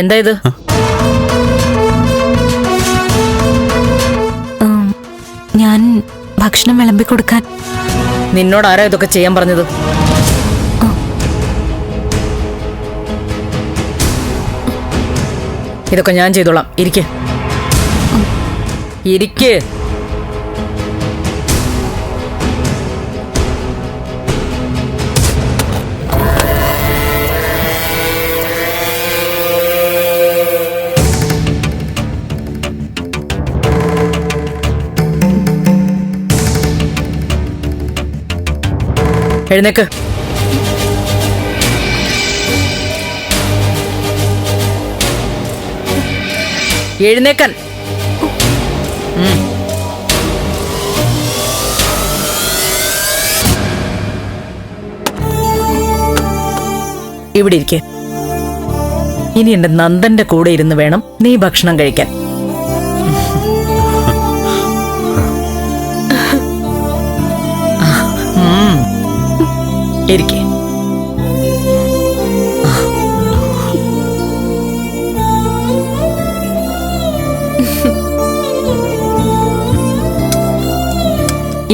എന്താ ഇത്? ഞാൻ ഭക്ഷണം വിളമ്പി കൊടുക്കാൻ. നിന്നോട് ആരാ ഇതൊക്കെ ചെയ്യാൻ പറഞ്ഞത്? ഇതൊക്കെ ഞാൻ ചെയ്തോളാം. ഇരിക്കേ. ഇരിക്ക്. എഴുന്നേക്ക്. എഴുന്നേക്കൻ. ഇവിടെ ഇരിക്കെ. ഇനി എന്റെ നന്ദന്റെ കൂടെ ഇരുന്ന് വേണം നീ ഭക്ഷണം കഴിക്കാൻ. ഇരിക്കെ.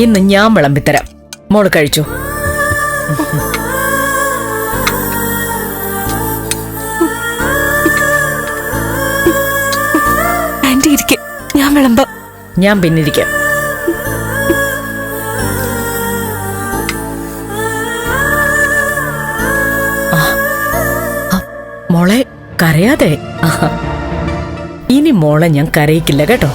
ഇന്ന് ഞാൻ വിളമ്പിത്തരാം. മോൾ കഴിച്ചു? ഞാൻ വിളമ്പാം. ഞാൻ പിന്നിരിക്കാം മോളെ കരയാതെ. ഇനി മോളെ ഞാൻ കരയിക്കില്ല കേട്ടോ.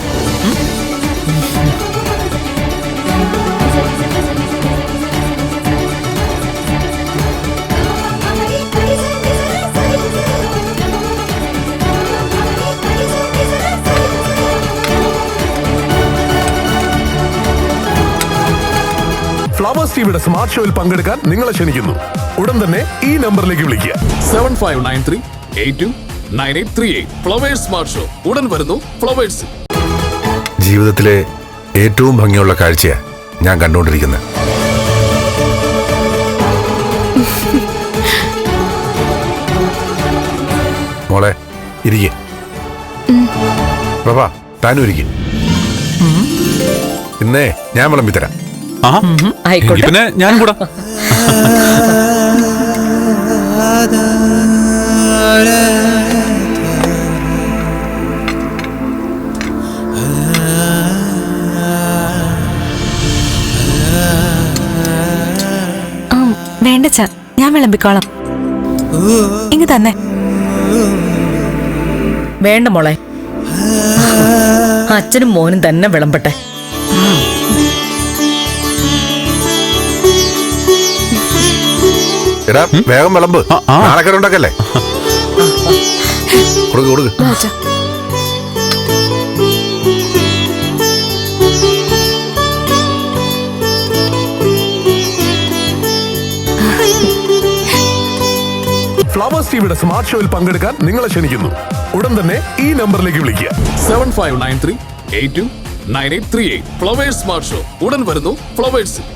ഫ്ലവേഴ്സ് ടിവിയുടെ സ്മാർട്ട് ഷോയിൽ പങ്കെടുക്കാൻ നിങ്ങളെ ക്ഷണിക്കുന്നു. ഉടൻ തന്നെ ഈ നമ്പറിലേക്ക് വിളിക്കുക. Seven five nine three eight two nine eight three eight Flowers smart show ഉടൻ വരുന്നു ഫ്ലവേഴ്സ് ജീവിതത്തിലെ ഏറ്റവും ഭംഗിയുള്ള കാഴ്ചയാണ് ഞാൻ കണ്ടുകൊണ്ടിരിക്കുന്നത്. മോളെ ഇരിക്കെ. പ്രഭ താനും ഇരിക്കെ ഇന്നേ ഞാൻ വിളമ്പിത്തരാം ആയിക്കോട്ടെ. പിന്നെ ഞാനും കൂടാ. വേണ്ട ചാ ഞാൻ വിളമ്പിക്കോളാം. ഇങ്ങ് തന്നെ. വേണ്ട മോളെ. അച്ഛനും മോനും തന്നെ വിളമ്പട്ടെ. എടാ വേഗം വിളമ്പ്. നാണക്കേട് ഉണ്ടാക്കല്ലേ? കൊടുക്ക് കൊടുക്ക്. ഫ്ലവേഴ്സ് ടിവിയുടെ സ്മാർട്ട് ഷോയിൽ പങ്കെടുക്കാൻ നിങ്ങളെ ക്ഷണിക്കുന്നു. ഉടൻ തന്നെ ഈ നമ്പറിലേക്ക് വിളിക്കുക. Seven five nine three eight two nine eight three eight. Flowers smart show. ഉടൻ വരുന്നു ഫ്ലവേഴ്സ്